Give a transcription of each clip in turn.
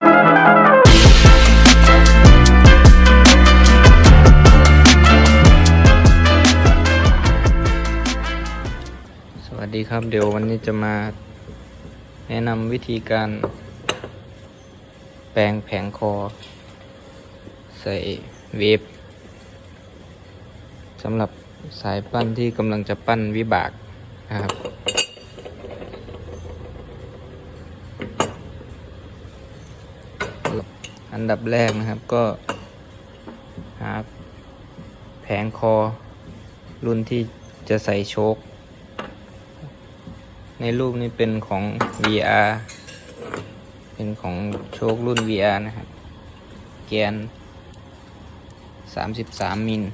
สวัสดีครับเดี๋ยววันนี้จะมาแนะนำวิธีการ แปลงแผงคอ ใส่เวฟสำหรับสายปั้นที่กำลังจะปั้นวิบากนะครับ อันดับแรกนะครับก็หาแผงคอ รุ่นที่จะใส่โชค ในรูปนี้เป็นของ VR เป็นของโชครุ่น VR นะครับ แกน 33 มิล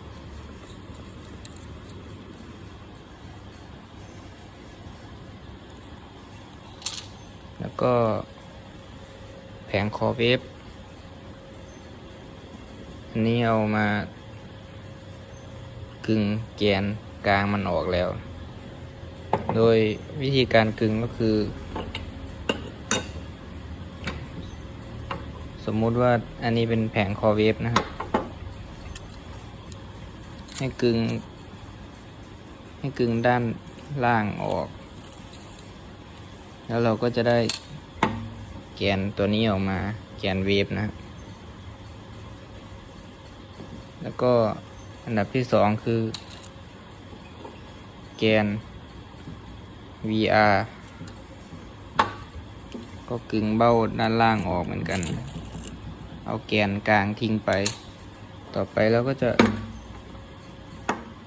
แล้วก็แผงคอเวฟ นนี้เอามากึ่งแกนกลางมันออกแล้ว โดยวิธีการกึ่งก็คือ สมมุติว่าอันนี้เป็นแผงคอเวฟนะครับ ให้กึ่งให้กึ่งด้านล่างออก แล้วเราก็จะได้แกนตัวนี้ออกมาแกนเวฟนะครับ แล้วก็อันดับที่สองคือ แกน VR ก็กึ่งเบ้าด้านล่างออกเหมือนกัน เอาแกนกลางทิ้งไป ต่อไปเราก็จะ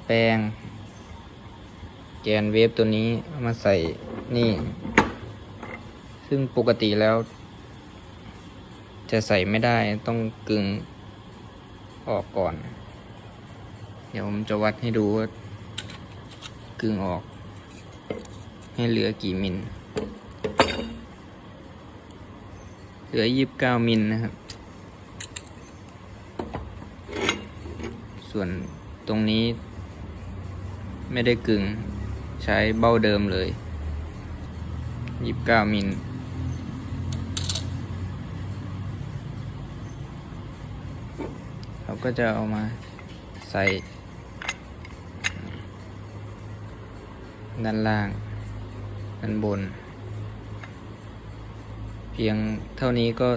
แปลง แกนเวฟตัวนี้มาใส่นี่ ซึ่งปกติแล้ว จะใส่ไม่ได้ต้องกึ่ง ออกก่อน เดี๋ยวผมจะวัดให้ดูว่ากึ่งออก ให้เหลือกี่มิล เหลือยี่บเก้ามิลนะครับ ส่วนตรงนี้ ไม่ได้กึ่งใช้เบ้าเดิมเลยยี่บเก้ามิล เราก็จะเอามาใส่ด้านล่างด้านบน เพียงเท่านี้ก็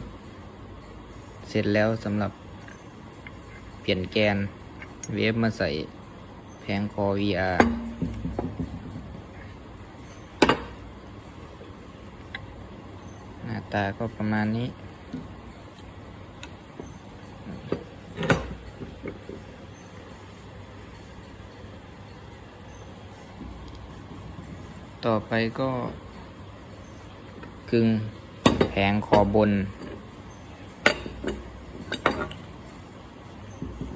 เสร็จแล้วสำหรับเปลี่ยนแกนเวฟมาใส่แผงคอ VR หน้าตาก็ประมาณนี้ ต่อไปก็กึ่งแผงคอบน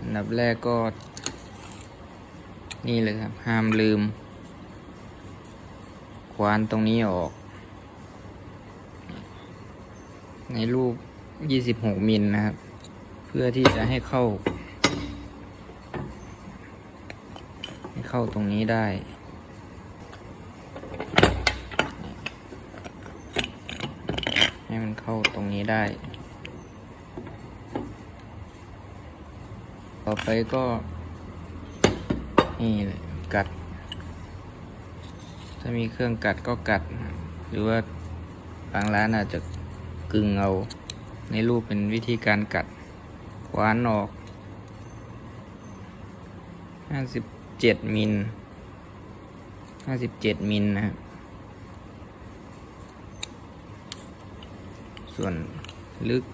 อันดับแรกก็ นี่เลยครับ ห้ามลืม ควานตรงนี้ออก ในรูป 26 มิลนะครับ เพื่อที่จะให้เข้า ให้เข้าตรงนี้ได้ ให้มันเข้าตรง นี้ได้ ต่อไปก็ นี่เลยกัด ถ้ามีเครื่องกัดก็กัด หรือว่าบางร้านอาจจะกึ่งเอา ในรูปเป็นวิธีการกัดขวานออกห้าสิบเจ็ดมิลห้าสิบเจ็ดมิลนะครับ ส่วนลึก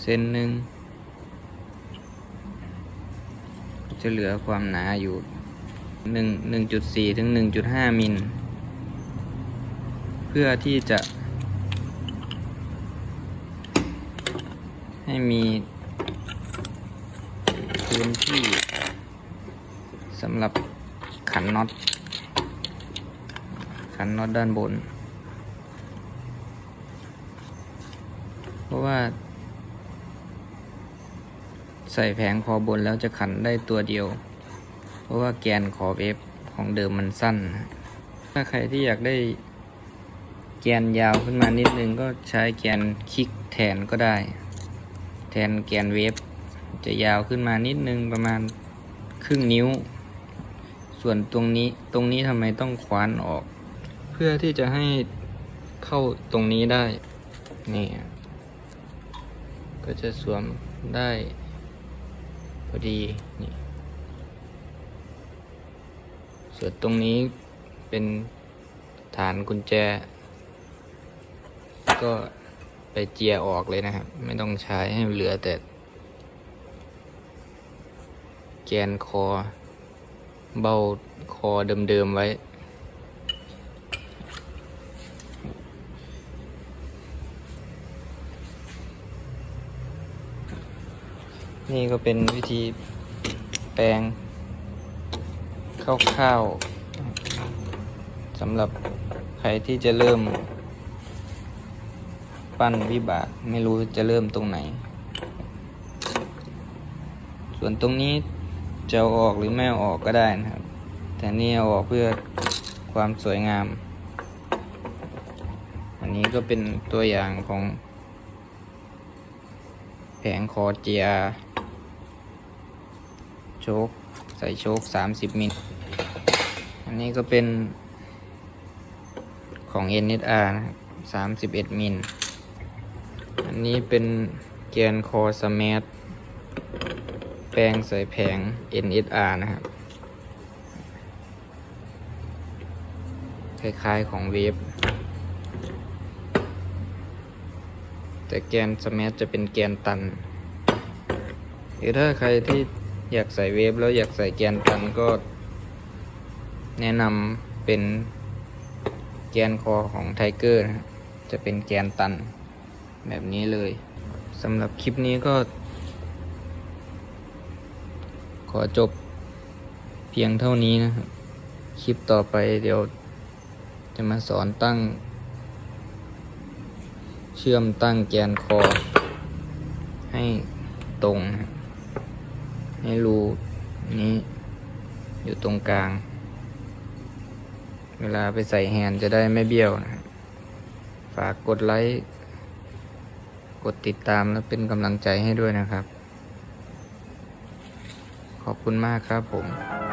เส้นหนึ่งจะเหลือความหนาอยู่หนึ่งหนึ่งจุดสี่ถึงหนึ่งจุดห้ามิล เพื่อที่จะ ให้มีพื้นที่สำหรับขันน็อต ขันน็อตด้านบน เพราะว่า ใส่แผงคอบนแล้วจะขันได้ตัวเดียว เพราะว่าแกนคอเวฟของเดิมมันสั้น ถ้าใครที่อยากได้แกนยาวขึ้นมานิดนึงก็ใช้แกนคลิกแทนก็ได้ แทนแกนเวฟจะยาวขึ้นมานิดนึงประมาณครึ่งนิ้ว ส่วนตรงนี้ตรงนี้ทำไมต้องคว้านออก เพื่อที่จะให้เข้าตรงนี้ได้ นี่ ก็จะสวมได้พอดีนี่ส่วนตรงนี้เป็นฐานกุญแจ ก็ไปเจียออกเลยนะครับ ไม่ต้องใช้ให้เหลือแต่ แกนคอ เบาคอเดิมๆไว้ นี่ก็เป็นวิธีแปลงคร่าวๆสำหรับใครที่จะเริ่ม ปั้นวิบากไม่รู้จะเริ่มตรงไหน ส่วนตรงนี้จะออกหรือไม่อออกก็ได้นะครับ แต่นี่เอาออกเพื่อความสวยงาม อันนี้ก็เป็นตัวอย่างของแผงคอเจีย โชคใส่โชค30มิล อันนี้ก็เป็นของ NSR นะครับ31มิล อันนี้เป็นแกนคอสมาร์ทแปลงใส่แผง NSR นะครับ คล้ายๆของเวฟ แต่แกนสมาร์ทจะเป็นแกนตัน หรือถ้าใครที่ อยากใส่เวฟแล้วอยากใส่แกนตันก็แนะนำเป็นแกนคอของไทเกอร์นะจะเป็นแกนตันแบบนี้เลยสำหรับคลิปนี้ก็ ขอจบเพียงเท่านี้นะครับ คลิปต่อไปเดี๋ยวจะมาสอนตั้ง เชื่อมตั้งแกนคอ ให้ตรงนะครับ ให้รูนี้อยู่ตรงกลาง เวลาไปใส่แฮนด์จะได้ไม่เบี้ยวนะฝากกดไลค์ กดติดตามและเป็นกำลังใจให้ด้วยนะครับ ขอบคุณมากครับผม